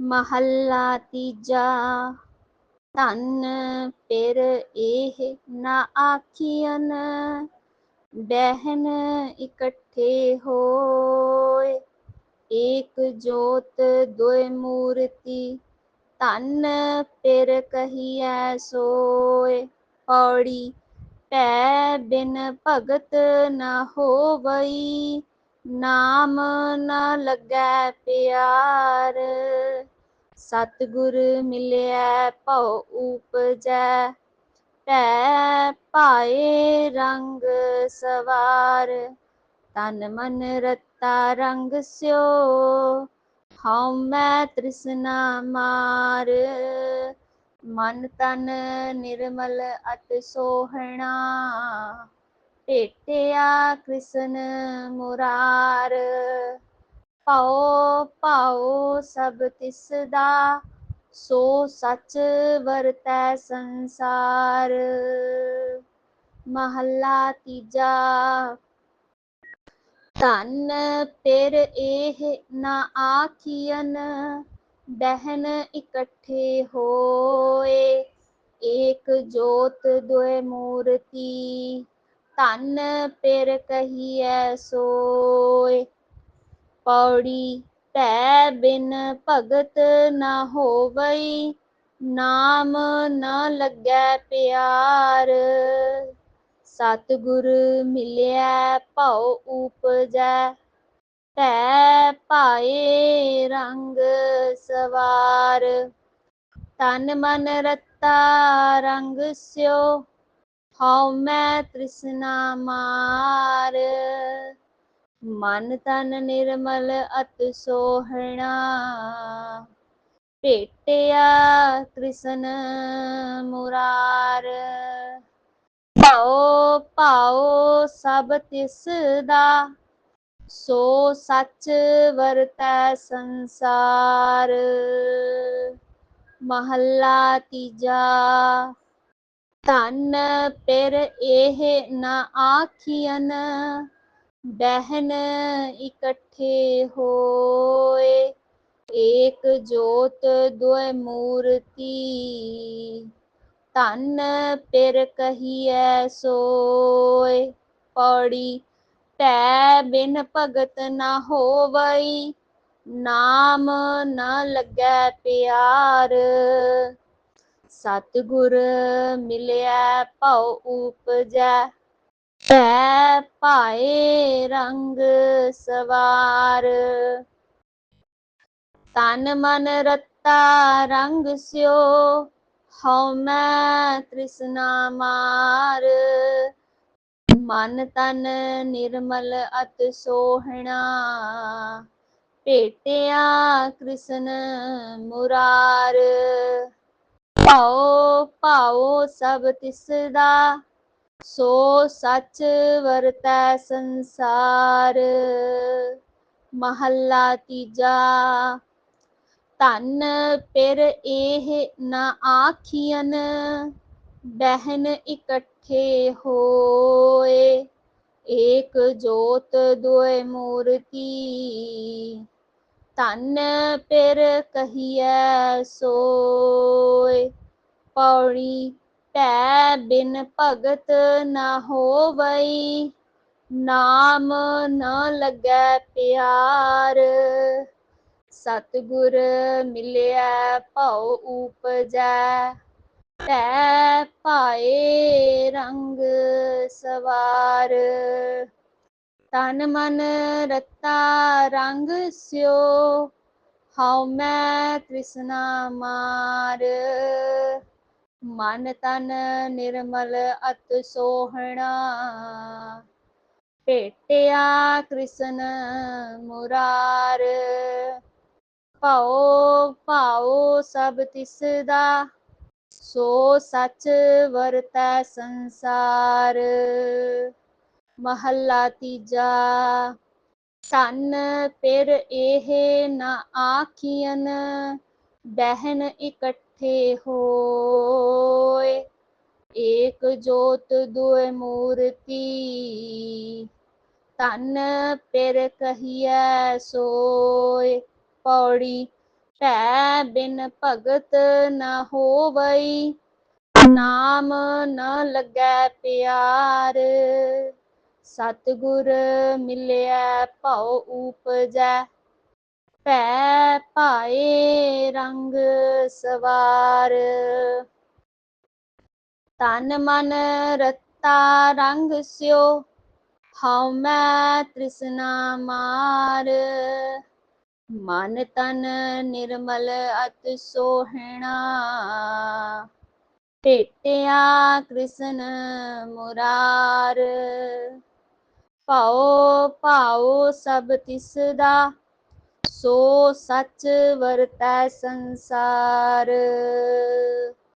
ਮਹੱਲਾ ਤੀਜਾ, ਧਨ ਪਿਰ ਇਹ ਨਾ ਆਖੀਨ ਬਹਿਨ ਇਕੱਠੇ ਹੋਏ, ਏਕ ਜੋਤ ਦੁਇ ਮੂਰਤੀ, ਧਨ ਪਿਰ ਕਹੀਐ ਸੋਏ, ਪੌੜੀ ਪੈ ਬਿਨ ਭਗਤ ਨ ਹੋਵਈ, ਨਾਮ ਨ ਲੱਗੈ ਪਿਆਰ। ਸਤਿਗੁਰ ਮਿਲਿਆ ਭਉ ਉਪਜੈ, ਭੈ ਪਾਏ ਰੰਗ ਸਵਾਰ। ਤਨ ਮਨ ਰਤਾ ਰੰਗ ਸਿਓ, ਹਉ ਮੈਂ ਤ੍ਰਿਸ਼ਨਾ ਮਾਰ। ਮਨ ਤਨ ਨਿਰਮਲ ਅਤ ਸੋਹਣਾ, ਭੇਟਿਆ ਕ੍ਰਿਸ਼ਨ ਮੁਰਾਰ। ਭਉ, ਭਾਉ ਸਭ ਤਿਸ ਦਾ ਸੋ ਸੱਚ ਵਰਤੈ ਸੰਸਾਰ। ਮਹੱਲਾ ਤੀਜਾ। ਧਨ ਪਿਰ ਇਹ ਨਾ ਆਖੀਨ ਬਹਿਨ ਇਕੱਠੇ ਹੋਏ। ਏਕ ਜੋਤ ਦੁਇ ਮੂਰਤੀ, ਧਨ ਪਿਰ ਕਹੀਐ ਸੋਏ। ਪੌੜੀ ਭੈ ਬਿਨ ਭਗਤ ਨ ਹੋਵਈ, ਨਾਮ ਨਾ ਲੱਗੈ ਪਿਆਰ। ਸਤਿਗੁਰ ਮਿਲਿਆ ਭਉ ਉਪਜੈ, ਭੈ ਪਾਏ ਰੰਗ ਸਵਾਰ। ਤਨ ਮਨ ਰਤਾ ਰੰਗ ਸਿਓ, ਹਉ ਮੈਂ ਤ੍ਰਿਸ਼ਨਾ ਮਾਰ। ਮਨ ਤਨ ਨਿਰਮਲ ਅਤ ਸੋਹਣਾ। ਭੇਟਿਆ ਕ੍ਰਿਸ਼ਨ ਮੁਰਾਰ। ਭਉ, ਭਾਉ ਸਭ ਤਿਸ ਦਾ, ਸੋ ਸੱਚ ਵਰਤੈ ਸੰਸਾਰ। ਮਹੱਲਾ ਤੀਜਾ, ਧਨ ਪਿਰ ਇਹ ਨਾ ਆਖੀਨ ਬਹਿਨ ਇਕੱਠੇ ਹੋਏ, ਏਕ ਜੋਤ ਦੁਇ ਮੂਰਤੀ। ਧੰਨ ਪਿਰ ਕਹੀਐ ਸੋਏ, ਪੌੜੀ ਭੈ ਬਿਨ ਭਗਤ ਨ ਹੋਵਈ। ਨਾਮ ਨਾ ਲੱਗੈ ਪਿਆਰ, ਸਤਿਗੁਰ ਮਿਲਿਆ ਭਉ ਉਪਜੈ। ਭੈ ਪਾਏ ਰੰਗ ਸਵਾਰ। ਤਨ ਮਨ ਰਤਾ ਰੰਗ ਸਿਓ, ਹਉ ਮੈਂ ਤ੍ਰਿਸ਼ਨਾ ਮਾਰ। ਮਨ ਤਨ ਨਿਰਮਲ ਅਤ ਸੋਹਣਾ, ਭੇਟਿਆ ਕ੍ਰਿਸ਼ਨ ਮੁਰਾਰ। ਭਉ ਭਾਉ ਸਭ ਤਿਸ ਦਾ ਸੋ ਸਚ ਵਰਤੈ ਸੰਸਾਰ, ਮਹੱਲਾ ਤੀਜਾ। ਧਨ ਪਿਰ ਇਹ ਨਾ ਆਖੀਨ ਬਹਿਨ ਇਕੱਠੇ ਹੋਏ। ਏਕ ਜੋਤ ਦੁਇ ਮੂਰਤੀ, ਧਨ ਪਿਰ ਕਹੀਐ ਸੋਏ। ਪੌੜੀ ਭੈ ਬਿਨ ਭਗਤ ਨ ਹੋਵਈ, ਨਾਮ ਨ ਲੱਗੈ ਪਿਆਰ। ਸਤਿਗੁਰ ਮਿਲਿਆ ਭਉ ਉਪਜੈ ਭੈ ਪਾਏ ਰੰਗ ਸਵਾਰ। ਤਨ ਮਨ ਰਤਾ ਰੰਗ ਸਿਓ, ਹਉ ਮੈਂ ਤ੍ਰਿਸ਼ਨਾ ਮਾਰ। ਮਨ ਤਨ ਨਿਰਮਲ ਅਤ ਸੋਹਣਾ। ਭੇਟਿਆ ਕ੍ਰਿਸ਼ਨ ਮੁਰਾਰ, ਭਉ ਭਾਉ ਸਭ ਤਿਸ ਦਾ ਸੋ ਸਚ ਵਰਤੈ ਸੰਸਾਰ। ਮਹੱਲਾ ਤੀਜਾ, ਧਨ ਪਿਰ ਇਹ ਨਾ ਆਖੀਨ ਬਹਿਨ ਇਕੱਠੇ ਹੋਏ, ਏਕ ਜੋਤ ਦੁਇ ਮੂਰਤੀ। ਤਨ ਪਿਰ ਕਹੀਐ ਸੋਏ ਪੌੜੀ ਭੈ ਬਿਨ ਭਗਤ ਨ ਹੋਵਈ। ਨਾਮ ਨ ਲੱਗੈ ਪਿਆਰ, ਸਤਿਗੁਰ ਮਿਲਿਆ ਭਉ ਉਪਜੈ। ਭੈ ਭਾਏ ਰੰਗ ਸਵਾਰ। ਤਨ ਮਨ ਰਤਾ ਰੰਗ ਸਿਓ, ਹਉ ਮੈਂ ਤ੍ਰਿਸ਼ਨਾ ਮਾਰ। ਮਨ ਤਨ ਨਿਰਮਲ ਅਤ ਸੋਹਣਾ। ਟੇਟਿਆ ਕ੍ਰਿਸ਼ਨ ਮੁਰਾਰ। ਭਾਉ ਭਾਉ ਸਭ ਤਿਸ ਦਾ ਸੋ ਸੱਚ ਵਰਤੈ ਸੰਸਾਰ।